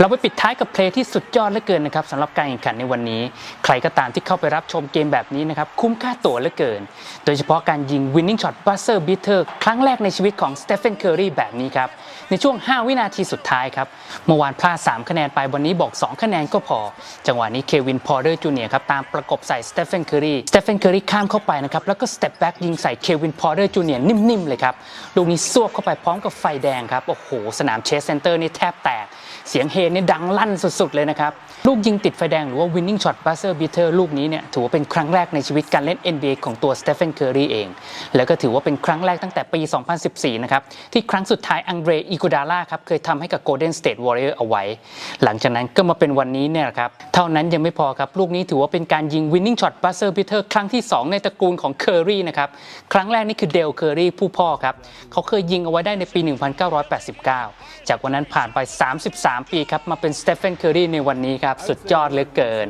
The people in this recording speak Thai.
เราไปปิดท้ายกับเพลงที่สุดยอดเหลือเกินนะครับสำหรับการแข่งขันในวันนี้ ใครก็ตามที่เข้าไปรับชมเกมแบบนี้นะครับ คุ้มค่าตั๋วเหลือเกิน โดยเฉพาะการยิง winning shot buzzer beater ครั้งแรกในชีวิตของสเตฟ e นเคอร์รีแบบนี้ครับ ในช่วง 5 วินาทีสุดท้ายครับ เมื่อวานพลาด 3 คะแนนไปวันนี้บอก 2 คะแนนก็พอ จังหวะนี้เควินพอเดอร์จูเนียร์ครับตามประกบใส่สเตฟ e นเคอร์รีสเตฟ e นเคอร์รีข้ามเข้าไปนะครับแล้วก็สเต็ปแบ็กยิงใส่เควินพอเดอร์จูเนียร์นิ่มๆเลยครับลูกนี้ซวบเข้าไปพร้อมกับไฟแดงครับโอ้โหสนามเชสเซนเตอร์นี่แทบแตกเสียงเฮนี่ดังลั่นสุดๆเลยนะครับ ลูกยิงติดไฟแดงหรือว่า winning shot buzzer beater ลูกนี้เนี่ยถือว่าเป็นครั้งแรกในชีวิตการเล่น NBA ของตัวสเตฟ e นเคอรีเอง แล้วก็ถือว่าเป็นครั้งแรกตั้งแต่ปี 2014 นะครับ ที่ครั้งสุดท้ายอังเดรอีกูดาล่าครับ เคยทำให้กับ Golden State Warrior เอาไว้ หลังจากนั้นก็มาเป็นวันนี้เนี่ยครับ เท่านั้นยังไม่พอครับ ลูกนี้ถือว่าเป็นการยิง winning shot buzzer beater ครั้งที่ 2 ในตระกูลของเคอรีนะครับครั้งแรกนี่คือเดลเคอรีผู้พ่อครับเขาเคยยิงเอาไว้ได้ในปี 1989 จากวันนั้นผ่านไป 33 ปีครับมาเป็นสเตฟเฟนเคอรีในวันนี้ครับ สุดยอดเหลือเกิน